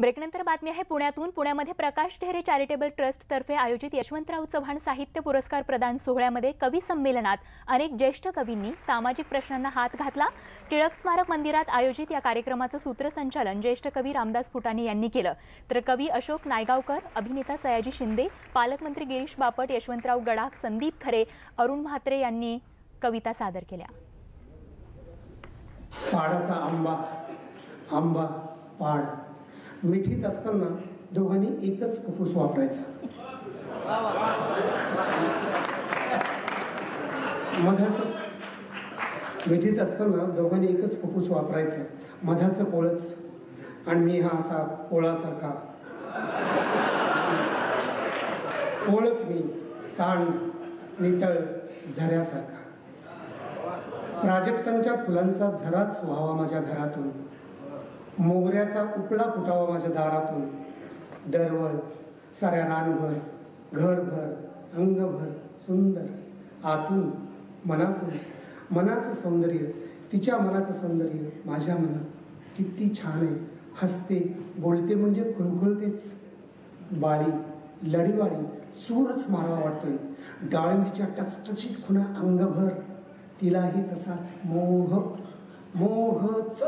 ब्रेकनंतर बातमी आहे पुण्यातून. पुण्यामध्ये प्रकाश ढेरे चॅरिटेबल ट्रस्ट तर्फे आयोजित यशवंतराव चव्हाण साहित्य पुरस्कार प्रदान सोहळ्यामध्ये कवी संमेलनात अनेक ज्येष्ठ कवींनी सामाजिक प्रश्नांना हात घातला. टिळक स्मारक मंदिरात आयोजित या कार्यक्रमाचं सूत्रसंचालन ज्येष्ठ कवी रामदास फुटाणे यांनी केलं. तर कवी अशोक नायगावकर अभिनेता सयाजी शिंदे पालकमंत्री गिरीश बापट यशवंतराव गडाख संदीप खरे अरुण म्हात्रे यांनी कविता सादर केल्या. पाडाचा आंबा आंबा पाड. मिठीत असताना दोघांनी एकच कपूस वापरायचा. मधाचं मिठीत असताना दोघांनी एकच कपूस वापरायचं. मधाचं पोळच आणि मी हा असा पोळासारखा पोळच मी सांड नितळ झऱ्यासारखा. प्राजक्तांच्या फुलांचा झराच व्हावा माझ्या घरातून. मोगऱ्याचा उपला फुटावा माझ्या दारातून. दरवळ साऱ्या रानभर घरभर अंगभर सुंदर आतून मनातून. मनाचं सौंदर्य तिच्या मनाचं सौंदर्य माझ्या मनात किती छान आहे. हसते बोलते म्हणजे खुळखुळतेच बाळी लढीवाळी सूरच मारावा वाटतोय. डाळिंबीच्या टचटचीत खुणा अंगभर. तिलाही तसाच मोह मोहच.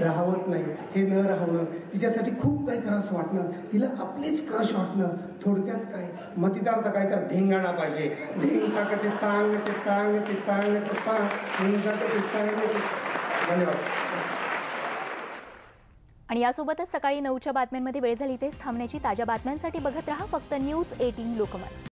राहवत नाही. हे न राहणं तिच्यासाठी खूप काही करावंसं वाटणं तिला आपलेच क्रश वाटणं थोडक्यात काय? मतिदार तर काय तर ढेंगाणा पाहिजे. ढेंग टाक ते तांग ते तांग ते तांग ते तांग ढेंग टाक ते तांग धन्यवाद. आणि यासोबतच सकाळी नऊच्या बातम्यांमध्ये वेळ झाली तेच थांबण्याची ताज्या बातम्यांसाठी बघत रहा फक्त न्यूज एटीन लोकमत.